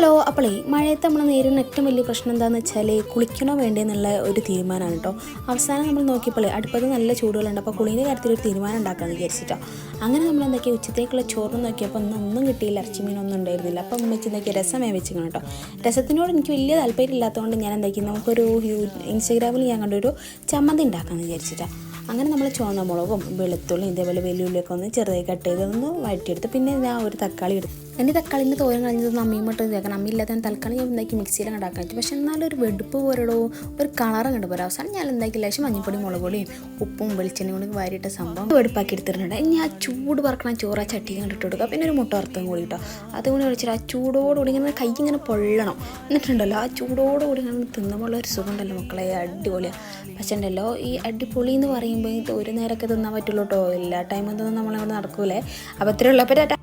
Hello അപ്പോളേ മഴയത്ത് നമ്മൾ നേരിടുന്ന ഏറ്റവും വലിയ പ്രശ്നം എന്താണെന്ന് വെച്ചാൽ കുളിക്കണോ വേണ്ടേ എന്നുള്ള ഒരു തീരുമാനമാണ് കേട്ടോ അവസാനം നമ്മൾ നോക്കിയപ്പോൾ അടുപ്പത്ത് നല്ല ചൂടുകളുണ്ട് അപ്പോൾ കുളീന്റെ കാര്യത്തിൽ ഒരു തീരുമാനം ഉണ്ടാക്കാമെന്ന് വിചാരിച്ചിട്ടോ. അങ്ങനെ നമ്മൾ എന്തൊക്കെയാണ് ഉച്ചത്തേക്കുള്ള ചോറ് നോക്കിയപ്പോൾ ഒന്നും കിട്ടിയില്ല ഇറച്ചി മീനൊന്നും ഉണ്ടായിരുന്നില്ല. അപ്പം ഉമ്മച്ചി എന്തൊക്കെയാണ് രസമേ വെച്ചിക്കണം കേട്ടോ രസത്തിനോട് എനിക്ക് വലിയ താല്പര്യം ഇല്ലാത്തതുകൊണ്ട് ഞാൻ എന്താക്കി നമുക്കൊരു ഇൻസ്റ്റഗ്രാമിൽ ഞാൻ കണ്ടൊരു ചമ്മന്തി ഉണ്ടാക്കാമെന്ന് വിചാരിച്ചിട്ടാണ് അങ്ങനെ നമ്മൾ ചുവന്ന മുളകും വെളുത്തുള്ളിയും ഇതേപോലെ വെല്ലുള്ളിയൊക്കെ ഒന്ന് ചെറുതായി കട്ട് ചെയ്ത് ഒന്ന് വഴറ്റിയെടുത്ത് പിന്നെ ഞാൻ ഒരു തക്കാളി എടുത്തു എന്റെ തക്കാളിന്റെ തോരൻ കളഞ്ഞത് അമ്മിയും മട്ടും ഇതാക്കണം ഞാൻ തൽക്കാലം ഞാൻ എന്താക്കി മിക്സിയിൽ ഉണ്ടാക്കാൻ പറ്റും പക്ഷെ എന്നാലും ഒരു വെടുപ്പ് പോരടോ. ഒരു കളറ് കണ്ടു പോരാ. അവസാനം ഞാൻ എന്താക്കി? ലേശം മഞ്ഞപ്പൊടി മുളക് പൊടിയും ഉപ്പും വെളിച്ചെണ്ണയും കൊണ്ട് വാരിയിട്ട സംഭവം വെടുപ്പാക്കി എടുത്തിട്ടുണ്ട്. ഇനി ആ ചൂട് പറക്കണ ചോറ് ആ ചട്ടി കണ്ടിട്ട് കൊടുക്കുക. പിന്നെ ഒരു മുട്ട വറുത്തും കൂടി കേട്ടോ അതുകൊണ്ട് വെച്ചിട്ട് ആ ചൂടോടുകൂടി ഇങ്ങനെ കൈ ഇങ്ങനെ പൊള്ളണം. എന്നിട്ടുണ്ടല്ലോ ആ ചൂടോടുകൂടി ഇങ്ങനെ തിന്നുമ്പോൾ ഒരു സുഖമുണ്ടല്ലോ മക്കളെ. അടിപൊളിയാണ് പക്ഷേ ഉണ്ടല്ലോ ഈ അടിപൊളി എന്ന് പറയുമ്പോൾ ഒരു നേരമൊക്കെ തിന്നാൻ പറ്റുള്ളൂ കേട്ടോ എല്ലാ ടൈമും ഒന്നും നമ്മളിവിടെ നടക്കൂലേ. അപ്പോൾ ഇത്രയുള്ള അപ്പോൾ ടാറ്റ.